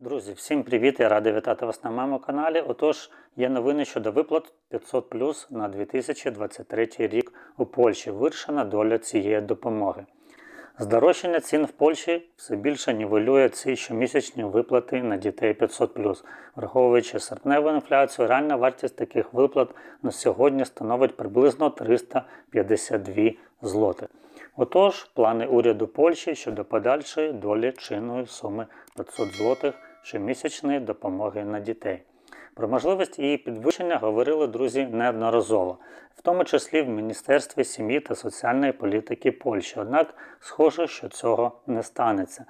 Друзі, всім привіт! Я радий вітати вас на моєму каналі. Отож, є новини щодо виплат 500 на 2023 рік у Польщі. Вирішена доля цієї допомоги. Здорожчання цін в Польщі все більше нівелює ці щомісячні виплати на дітей 500 Враховуючи серпневу інфляцію, реальна вартість таких виплат на сьогодні становить приблизно 352 злоти. Отож, плани уряду Польщі щодо подальшої долі чинної суми 500 злотих щомісячної допомоги на дітей. Про можливість її підвищення говорили друзі неодноразово, в тому числі в Міністерстві сім'ї та соціальної політики Польщі. Однак, схоже, що цього не станеться.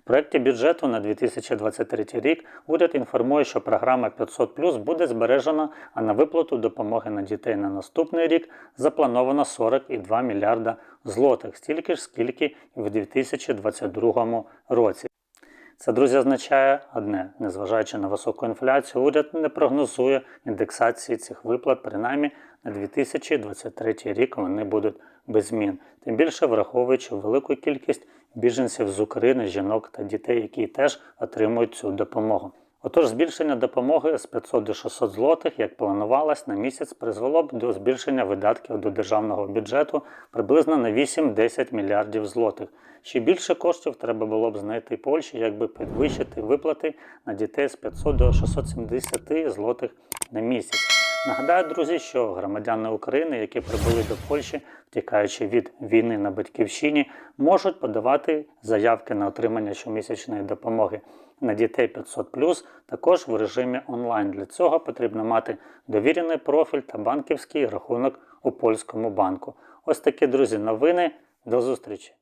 В проєкті бюджету на 2023 рік уряд інформує, що програма 500 буде збережена, а на виплату допомоги на дітей на наступний рік заплановано 42 мільярда злотих, стільки ж скільки в 2022 році. Це, друзі, означає одне: незважаючи на високу інфляцію, уряд не прогнозує індексації цих виплат, принаймні на 2023 рік вони будуть без змін. Тим більше враховуючи велику кількість біженців з України, жінок та дітей, які теж отримують цю допомогу. Отож, збільшення допомоги з 500 до 600 злотих, як планувалось, на місяць призвело б до збільшення видатків до державного бюджету приблизно на 8-10 мільярдів злотих. Ще більше коштів треба було б знайти Польщі, якби підвищити виплати на дітей з 500 до 670 злотих на місяць. Нагадаю, друзі, що громадяни України, які прибули до Польщі, втікаючи від війни на батьківщині, можуть подавати заявки на отримання щомісячної допомоги на дітей 500 також в режимі онлайн. Для цього потрібно мати довірений профіль та банківський рахунок у польському банку. Ось такі друзі новини. До зустрічі!